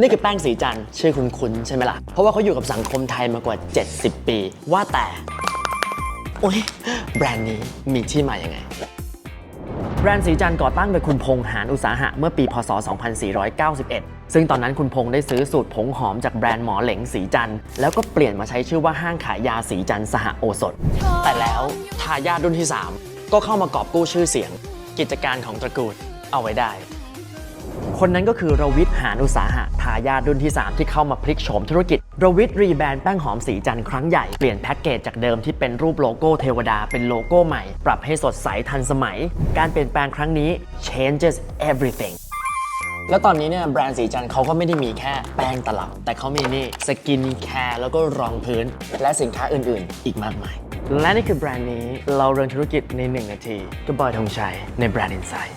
นี่คือแป้งสีจันทร์ชื่อคุ้นๆใช่ไหมล่ะ เพราะว่าเขาอยู่กับสังคมไทยมากว่า 70 ปี ว่าแต่ โอ้ยแบรนด์นี้มีที่มาอย่างไง แบรนด์สีจันทร์ก่อตั้งโดยคุณพงษ์หานอุตสาหะเมื่อปี พศ 2491 ซึ่งตอนนั้นคุณพงษ์ได้ซื้อสูตรผงหอมจากแบรนด์หมอเหลงสีจันทร์แล้วก็เปลี่ยนมาใช้ชื่อว่าห้างขายยาสีจันทร์สหโอสถ แต่แล้วทายาทรุ่นที่ 3 ก็เข้ามากอบกู้ชื่อเสียง กิจการของตระกูลเอาไว้ได้ คนนั้นก็คือรวิทย์หานอุตสาหะทายาทรุ่นที่ 3 ที่เข้ามาพลิกโฉมธุรกิจรวิทย์รีแบรนด์แป้งหอมสีจันทร์ครั้งใหญ่ เปลี่ยนแพ็กเกจจากเดิมที่เป็นรูปโลโก้เทวดาเป็นโลโก้ใหม่ ปรับให้สดใสทันสมัย การเปลี่ยนแปลงครั้งนี้ changes everything แล้วตอนนี้เนี่ยแบรนด์สีจันทร์เขาก็ไม่ได้มีแค่แป้งตลับ แต่เขามีนี่สกินแคร์แล้วก็รองพื้น และสินค้าอื่นๆ อีกมากมาย และนี่คือแบรนด์นี้เราเรียนธุรกิจใน 1 นาทีกับบอยธงชัยในแบรนด์ Insight